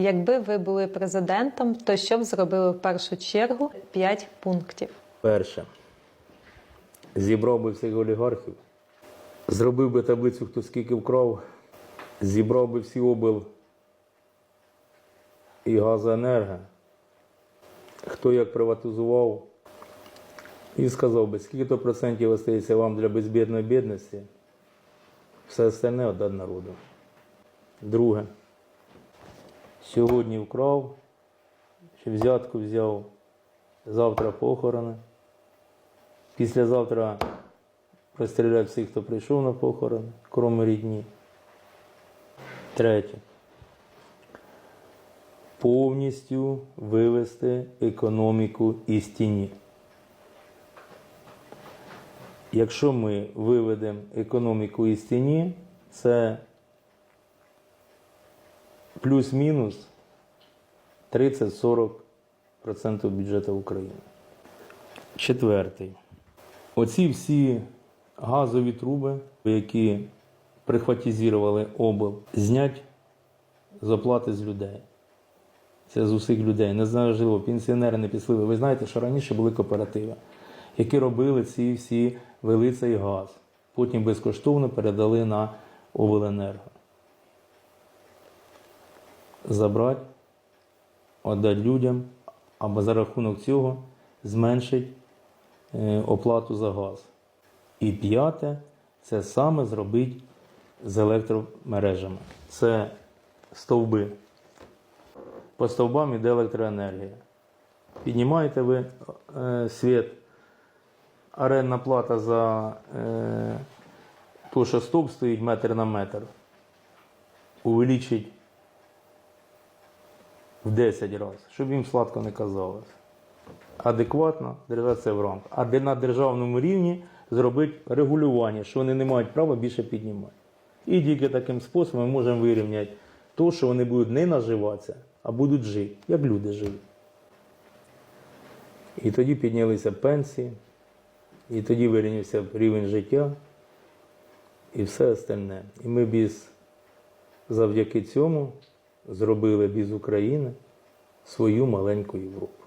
Якби ви були президентом, то що б зробили в першу чергу? П'ять пунктів. Перше. Зібрав би всіх олігархів, зробив би таблицю, хто скільки вкрав, зібрав би всі обл і газоенерго, хто як приватизував, і сказав би, скільки то процентів остається вам для безбідної бідності, все остальне віддати народу. Друге. Сьогодні вкрав, чи взятку взяв, завтра похорони. Післязавтра розстріляти всіх, хто прийшов на похорони, крім рідні. Третє. Повністю вивести економіку із тіні. Якщо ми виведемо економіку із тіні, це плюс-мінус 30-40% бюджету України. Четвертий. Оці всі газові труби, які прихватизували обл, знять з оплати з людей. Це з усіх людей. Не знаю, пенсіонери не пішли. Ви знаєте, що раніше були кооперативи, які робили ці всі вели цей газ. Потім безкоштовно передали на обленерго. Забрати, віддати людям, або за рахунок цього зменшить е, оплату за газ. І п'яте це саме зробити з електромережами. Це стовби. По стовбам іде електроенергія. Піднімаєте ви е, світ, орендна плата за е, то, що стовп стоїть метр на метр, увеличить в 10 разів, щоб їм сладко не казалось. Адекватно держатися в рамках. А де на державному рівні зробити регулювання, що вони не мають права більше піднімати. І тільки таким способом ми можемо вирівняти то, що вони будуть не наживатися, а будуть жити, як люди живуть. І тоді піднялися пенсії, і тоді вирівнявся рівень життя і все остальне. І ми без, завдяки цьому зробили біз України свою маленьку Європу.